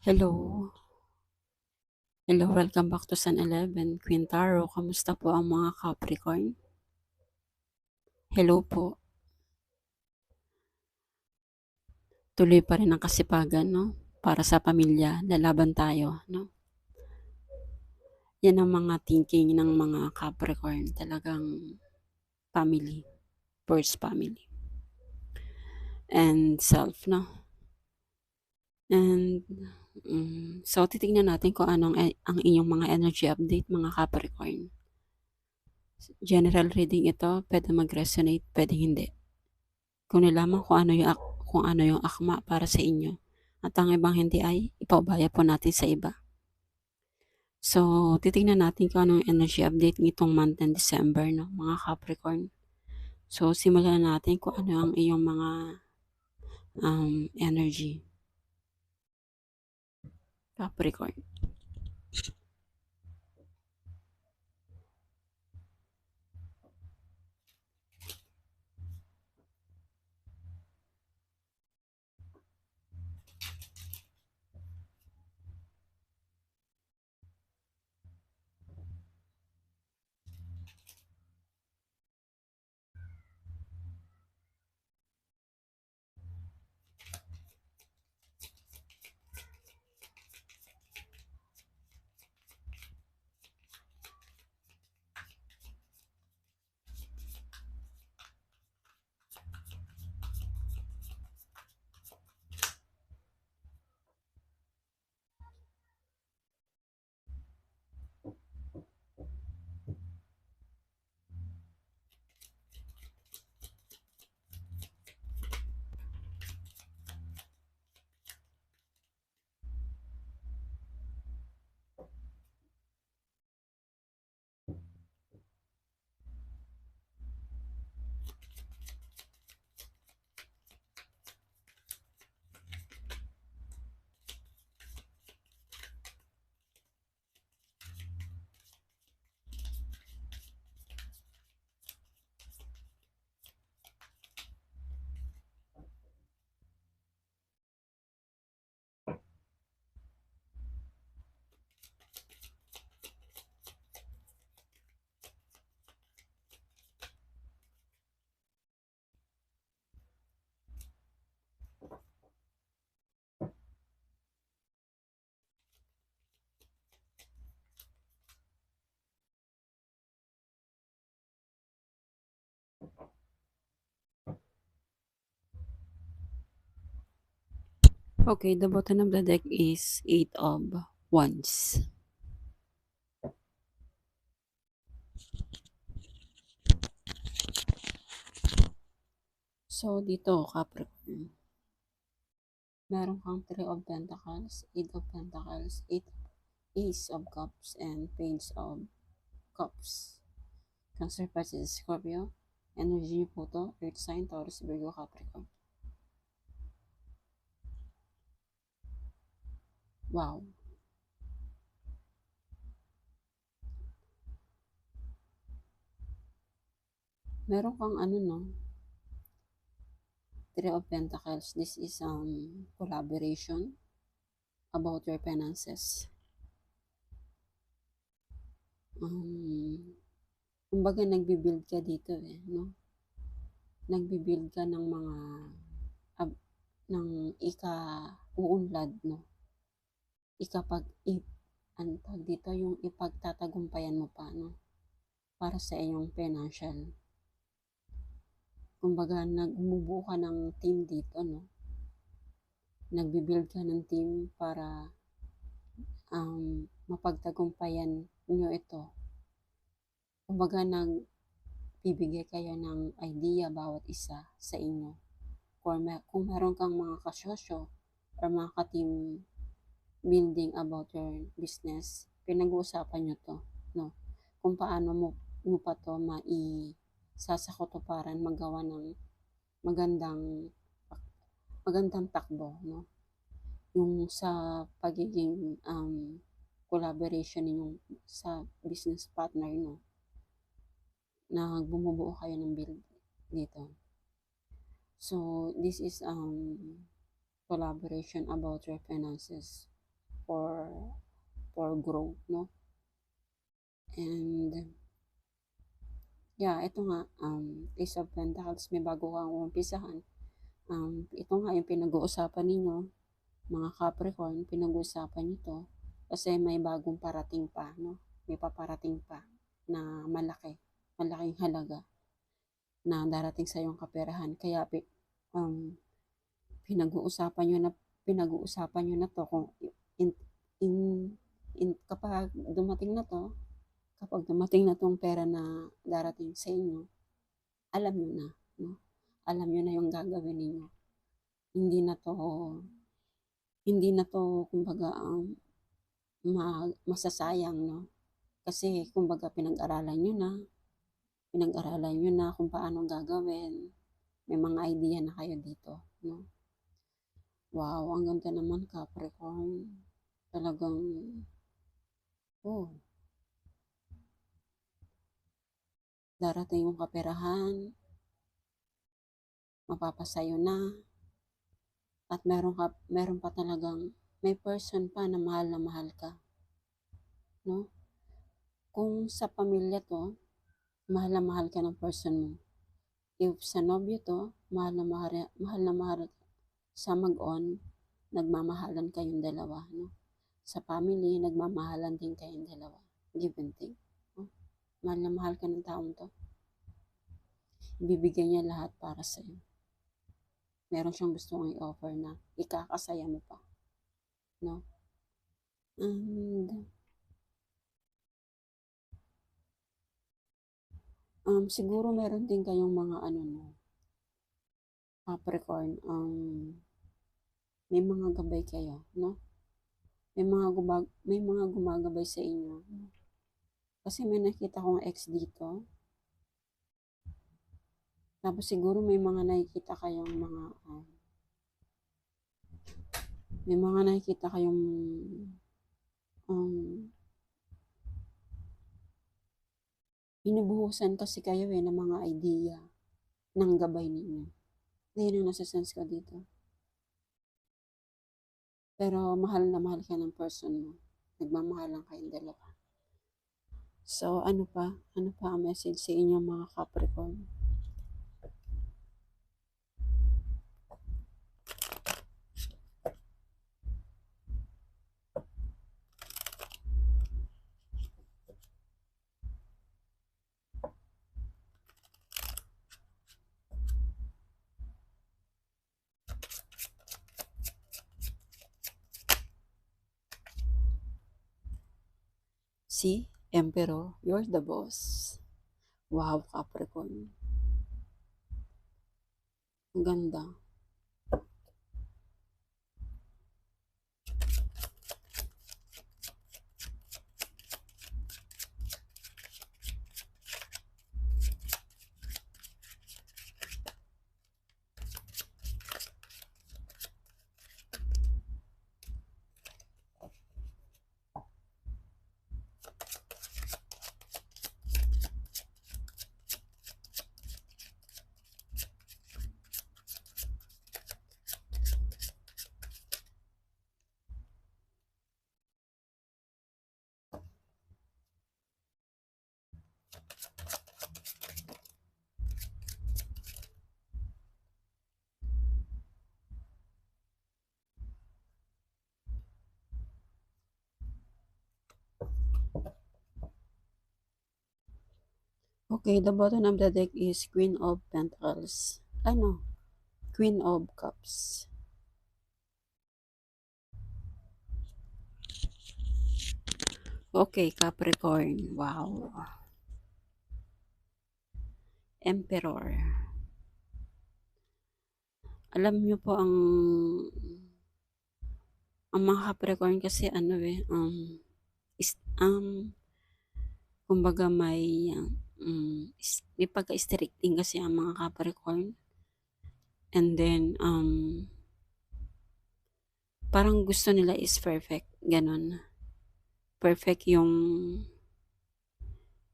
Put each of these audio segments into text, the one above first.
Hello. Hello, welcome back to Sun 11 Quintaro. Kamusta po ang mga Capricorn? Hello po. Tuloy pa rin ang kasipagan, no? Para sa pamilya, lalaban tayo, no? Yan ang mga thinking ng mga Capricorn. Talagang family. First family. And self, no? And mm, so titingnan natin kung anong e- ang inyong mga energy update mga Capricorn. General reading ito, pwede mag-resonate, pwede hindi. Kung lamang kung ano yung kung ano yung akma para sa inyo. At ang ibang hindi ay ipaubaya po natin sa iba. So, titingnan natin kung anong energy update nitong month ng December, no, mga Capricorn. So, simulan natin kung ano ang iyong mga um, energy. Capricorn. Okay, the bottom of the deck is Eight of Wands. So, dito, Capricorn. Meron kang Three of Pentacles, Eight of Pentacles, Eight, Ace of Cups, and Page of Cups. Cancer, Pisces, Scorpio. Energy po to, Earth sign, Taurus, Virgo, Capricorn. Wow. Meron kang ano no, Three of Pentacles. This is um collaboration about your finances. Um, kumbaga nagbi-build ka dito eh, no? Nagbi-build ka ng mga ab, ng ika-uunlad, no? Ikapag, ip, tawag dito, yung ipagtatagumpayan mo pa, no? Para sa iyong financial. Kumbaga, nagumubuo ka ng team dito, no? Nagbi-build ka ng team para um, mapagtagumpayan nyo ito. Kumbaga, nagbibigay kayo ng idea bawat isa sa inyo. Kung, mer- kung meron kang mga kasosyo or mga ka-team building about your business, pinag-uusapan nyo to, no? Kung paano mo, mo pa to mai sasakotuparan magawa ng magandang magandang takbo, no? Yung sa pagiging um, collaboration ninyong sa business partner, no? Na bumubuo kayo ng build dito. So, this is um, collaboration about your finances. For for grow, no? And yeah, ito nga, um, Ace of Pentacles, may bago kang umpisahan. Um, ito nga yung pinag-uusapan ninyo, mga Capricorn, pinag-uusapan to kasi may bagong parating pa, no? May paparating pa na malaki, malaking halaga na darating sa iyong kaperahan. Kaya um, pinag-uusapan nyo na pinag-uusapan nyo na to kung in, in, in, kapag dumating na to, kapag dumating na tong pera na darating sa inyo, alam nyo na, no? Alam nyo na yung gagawin ninyo. Hindi na to, hindi na to, kumbaga, um, ma, masasayang, no? Kasi, kumbaga, pinag-aralan nyo na, pinag-aralan nyo na kung paano gagawin. May mga idea na kayo dito, no? Wow, ang ganda naman, Capricorn. Talagang, oh, darating yung kaperahan, mapapasayo na, at meron, ka, meron pa talagang, may person pa na mahal na mahal ka. No? Kung sa pamilya to, mahal na mahal ka ng person mo. If sa nobyo to, mahal na mahal, mahal na mahal sa mag-on, nagmamahalan kayong dalawa. No? Sa family, nagmamahalan din kayong dalawa. Give and take. No? Mahal na mahal ka ng taong to. Ibibigay niya lahat para sa iyo. Meron siyang gusto i-offer na ikakasaya mo pa. No? And, um, siguro meron din kayong mga ano no, Capricorn, um, may mga gabay kayo, no? May mga gumag may mga gumagabay sa inyo. Kasi may nakita kong ex dito. Tapos siguro may mga nakikita kayong mga um, may mga nakikita kayong um, binubuhusan kasi kayo eh ng mga idea ng gabay ninyo. Ayun ang nasa sense ko dito. Pero mahal na mahal ka ng person mo. Nagmamahal lang kayong dalawa. So, ano pa? Ano pa ang message sa inyo mga Capricorn? See, Emperor, you're the boss. Wow, Capricorn. Ang ganda. Okay, the bottom of the deck is Queen of Pentacles. Ano? Queen of Cups. Okay, Capricorn. Wow. Emperor. Alam niyo po ang ang mga Capricorn kasi ano eh, um, is, um, kumbaga may um, may pagka-stricting kasi ang mga Capricorn. And then, um, parang gusto nila is perfect. Ganon. Perfect yung,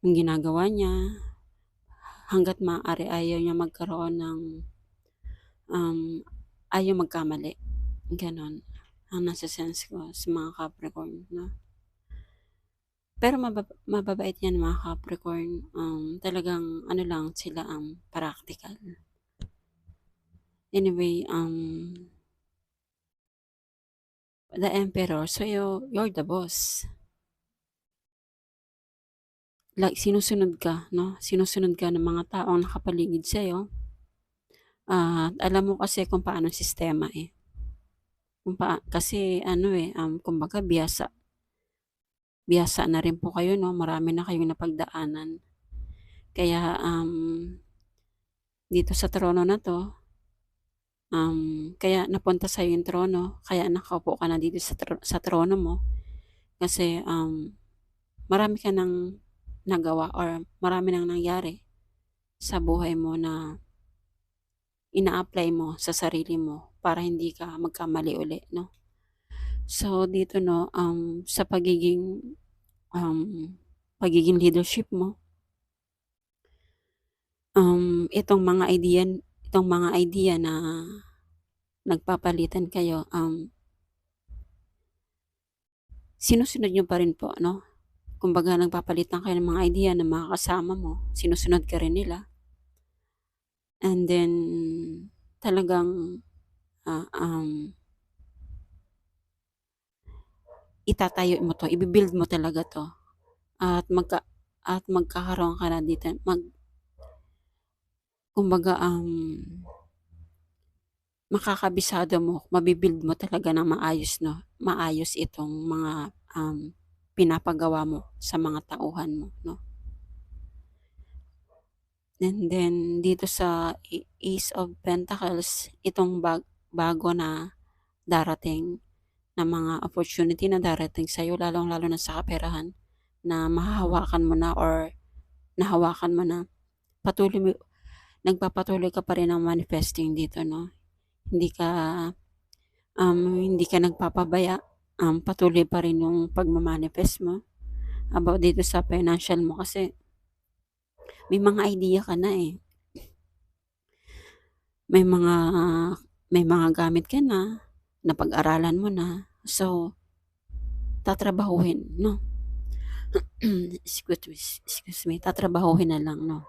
yung ginagawa niya. Hanggat maaari ayaw niya magkaroon ng, um, ayaw magkamali. Ganon. ang nasa-sense ko sa mga Capricorn, 'no. Pero mababa mababait 'yan mga Capricorn, um, talagang ano lang sila, um, praktikal. Anyway, um The Emperor, so you you're the boss. Like sinusunod ka 'no, sinusunod ka ng mga taong nakapaligid sa'yo. At alam mo kasi kung paano sistema, eh. Kung paa kasi ano, eh, um, kumbaga biyasa biyasa na rin po kayo 'no, marami na kayong napagdaanan. Kaya, um, dito sa trono na 'to, um, kaya napunta sa'yo yung trono, kaya nakaupo ka na dito sa tro sa trono mo, kasi, um, marami ka ng nagawa or marami ng nangyari sa buhay mo na ina-apply mo sa sarili mo para hindi ka magkamali uli 'no. So dito 'no, um, sa pagiging, um, pagiging leadership mo um, itong mga idea itong mga idea na nagpapalitan kayo, um sinusunod niyo pa rin po 'no. Kumbaga nagpapalitan kayo ng mga idea ng mga kasama mo, sinusunod ka rin nila. And then talagang, ah, um itatayo mo 'to, ibi-build mo talaga 'to. At magka at magkakaroon ka na dito. Mag kumbaga, um makakabisado mo, mabi-build mo talaga ng maayos 'no, maayos itong mga, um, pinapagawa mo sa mga tauhan mo 'no. And then dito sa A Ace of Pentacles, itong bag bago na darating na mga opportunity na darating sa'yo lalong-lalo na sa kaperahan na mahahawakan mo na or nahawakan mo na, patuloy mo nagpapatuloy ka pa rin ng manifesting dito 'no. Hindi ka, um, hindi ka nagpapabaya, um, patuloy pa rin yung pagma-manifest mo about dito sa financial mo kasi may mga idea ka na, eh. May mga may mga gamit ka na, napag-aralan mo na, so tatrabahuhin 'no. Excuse me excuse me, tatrabahuhin na lang 'no.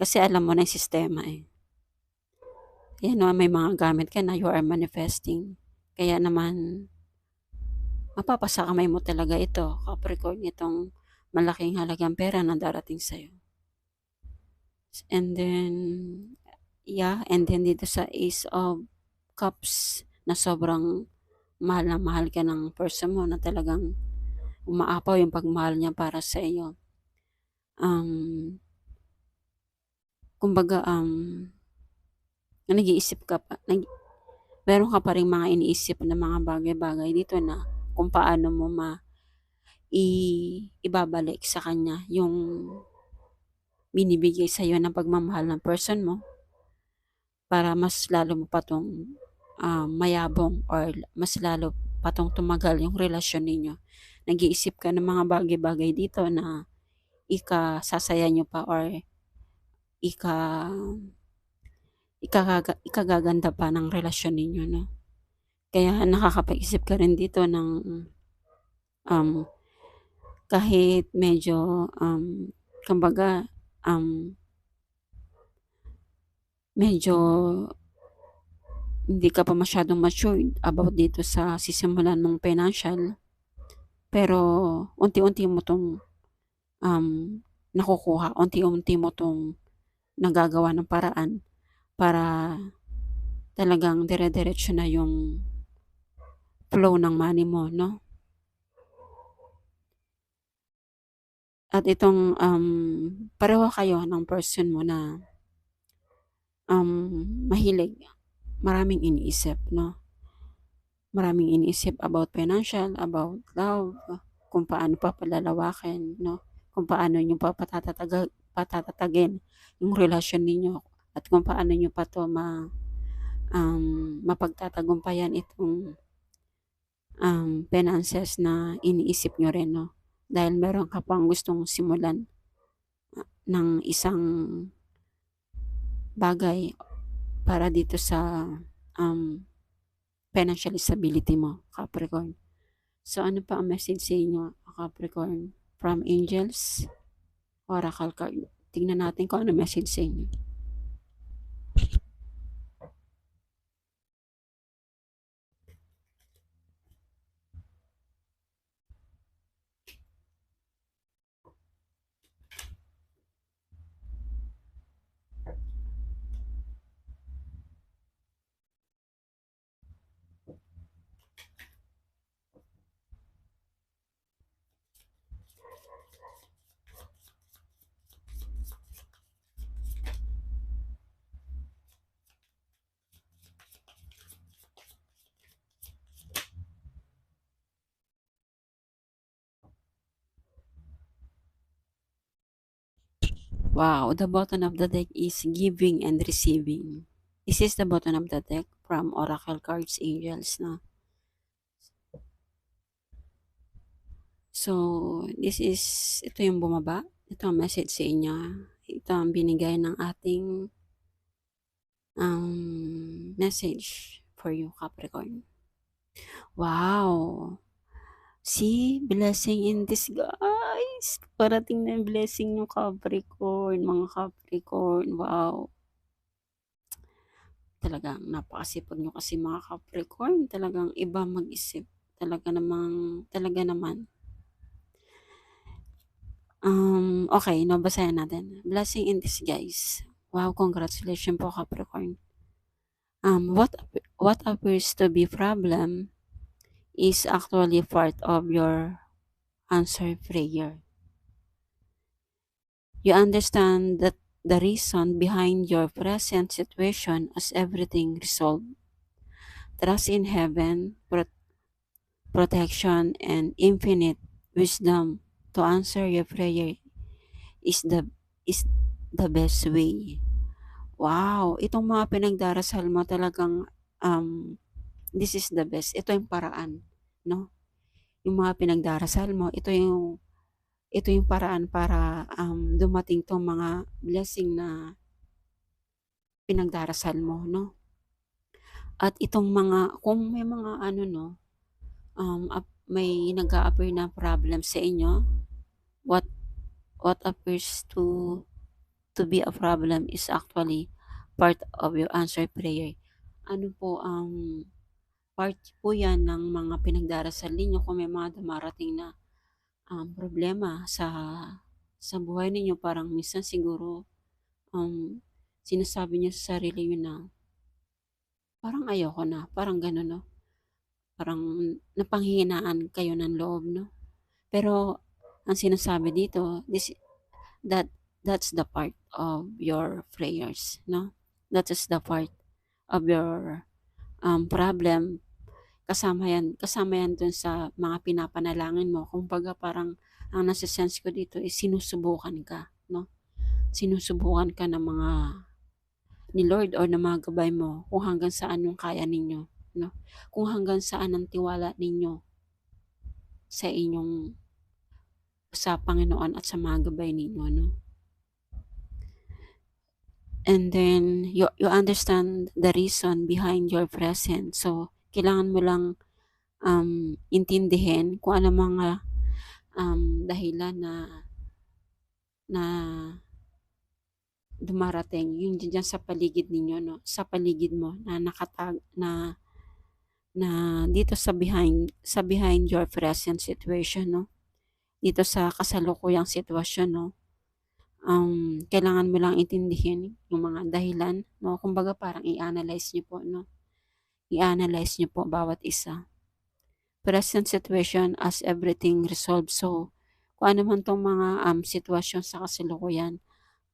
Kasi alam mo na yung sistema, eh. Ayan 'no, may mga gamit ka na, you are manifesting. Kaya naman mapapasakamay mo talaga ito, Capricorn, itong malaking halagang pera na darating sa'yo. And then, yeah, and then dito sa Ace of Cups na sobrang mahal na mahal ka ng person mo na talagang umaapaw yung pagmahal niya para sa iyo. Um kumbaga, um, nag-iisip ka pa nag meron ka pa ring mga iniisip na mga bagay-bagay dito na kung paano mo ma i ibabalik sa kanya yung binibigay sa'yo ng pagmamahal ng person mo para mas lalo mo pa 'tong, um, mayabong or mas lalo pa 'tong tumagal yung relasyon ninyo. Nag-iisip ka ng mga bagay-bagay dito na ikasasaya niyo pa or ika ikagaga ikagaganda pa ng relasyon ninyo 'no. Kaya nakakapag-isip ka rin dito ng, um, kahit medyo, um, kumbaga, um medyo hindi ka pa masyadong matured about dito sa sisimulan mong financial. Pero unti-unti mo 'tong, um, nakukuha, unti-unti mo 'tong nagagawa ng paraan para talagang dire-diretso na yung flow ng money mo 'no. At itong, um, pareho kayo ng person mo na um, mahilig, maraming iniisip 'no. Maraming iniisip about financial, about love, kung paano papalalawakin 'no, kung paano niyo pa patatataga patatatagin yung relasyon ninyo at kung paano niyo pa 'to ma um, mapagtatagumpayan itong, um, finances na iniisip niyo rin 'no. Dahil meron ka pang gustong simulan, ng isang bagay para dito sa, um financial stability mo, Capricorn. So, ano pa ang message sa inyo, Capricorn? From angels, oracle card. Tingnan natin kung ano message sa inyo. Wow, the bottom of the deck is giving and receiving. This is the bottom of the deck from Oracle Cards Angels na. So, this is, ito yung bumaba. Ito ang message sa inyo. Ito ang binigay ng ating um, message for you, Capricorn. Wow! See, blessing in disguise. Parating na yung blessing yung Capricorn, mga Capricorn. Wow. Talagang napakasipag nyo kasi mga Capricorn. Talagang iba mag-isip. Talaga namang, talaga naman. Um, okay, nabasayan natin. Blessing in disguise. Wow, congratulations po Capricorn. Um, what what appears to be problem is actually part of your answered prayer. You understand that the reason behind your present situation as everything resolved. Trust in heaven, pro- protection, and infinite wisdom to answer your prayer is the is the best way. Wow, itong mga pinagdarasal mo talagang um, this is the best. Ito yung paraan no? Yung mga pinagdarasal mo, ito yung ito yung paraan para um, dumating tong mga blessing na pinagdarasal mo, no? At itong mga, kung may mga ano, no, um, may nag-a-appear na problem sa inyo, what what appears to to be a problem is actually part of your answered prayer. Ano po ang um, part po yan ng mga pinagdarasal ninyo kung may mga dumarating na um, problema sa sa buhay ninyo. Parang minsan siguro um, sinasabi niyo sa sarili niyo na parang ayoko na, parang gano'n, no? Parang napanghihinaan kayo ng loob, no? Pero ang sinasabi dito, this, that, that's the part of your prayers, no? That is the part of your um, problem kasama yan, kasama yan dun sa mga pinapanalangin mo. Kumbaga parang ang nasa-sense ko dito is sinusubukan ka, no? Sinusubukan ka ng mga ni Lord or ng mga gabay mo kung hanggang saan yung kaya ninyo, no? Kung hanggang saan ang tiwala ninyo sa inyong sa Panginoon at sa mga gabay ninyo, no? And then you you understand the reason behind your presence. So kailangan mo lang um, intindihin kung ano mga um, dahilan na na dumarating. Yung diyan sa paligid ninyo no? Sa paligid mo na nakatag na na dito sa behind sa behind your present situation no? Dito sa kasalukuyang sitwasyon no? Um, kailangan mo lang intindihin yung mga dahilan no? Kumbaga parang i-analyze niyo po no i-analyze niyo po bawat isa. Present situation as everything resolved. So, kung ano man tong mga um, sitwasyon sa kasalukuyan,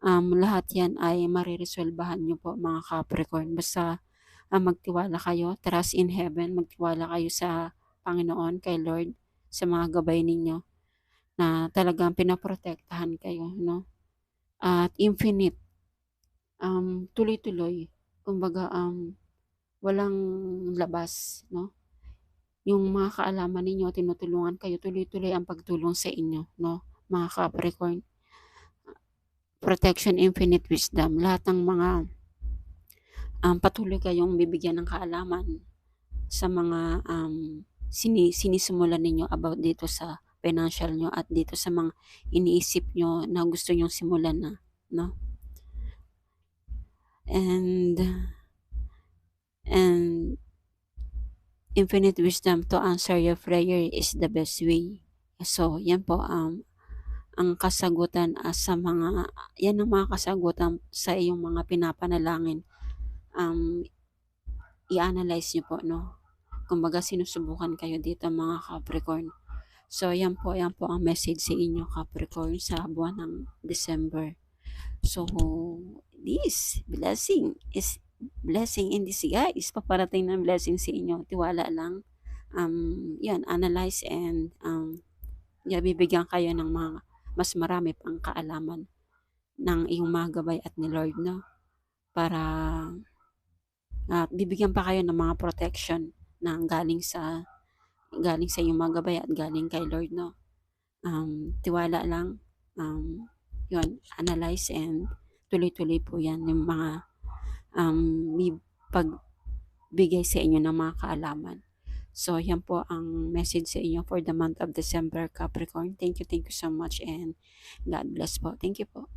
um, lahat yan ay mariresolbahan niyo po mga Capricorn. Basta um, magtiwala kayo, trust in heaven, magtiwala kayo sa Panginoon, kay Lord, sa mga gabay ninyo na talagang pinaprotektahan kayo, no? At infinite, um, tuloy-tuloy, kumbaga, um, walang labas, no? Yung mga kaalaman ninyo, tinutulungan kayo, tuloy-tuloy ang pagtulong sa inyo, no? Mga Capricorn. Protection, infinite wisdom. Lahat ng mga um, patuloy kayong bibigyan ng kaalaman sa mga um, sini, sinisimulan ninyo about dito sa financial nyo at dito sa mga iniisip nyo na gusto nyong simulan na, no? And, and infinite wisdom to answer your prayer is the best way. So, yan po, um, ang kasagutan uh, sa mga, yan ang mga kasagutan sa iyong mga pinapanalangin. Um, i-analyze nyo po, no? Kumbaga, sinusubukan kayo dito mga Capricorn. So, yan po, yan po ang message sa inyo Capricorn sa buwan ng December. So, this blessing is blessing in disguise. Paparating ng blessing sa inyo. Tiwala lang. Um, yan, analyze and um, yeah, bibigyan kayo ng mga mas marami pang kaalaman ng iyong mga gabay at ni Lord, no? Para at bibigyan pa kayo ng mga protection na galing sa galing sa iyong mga gabay at galing kay Lord, no? Um, tiwala lang. Um, yun, analyze and tuloy-tuloy po yan yung mga um, may pagbigay sa inyo ng mga kaalaman. So, yan po ang message sa inyo for the month of December, Capricorn. Thank you, thank you so much and God bless po. Thank you po.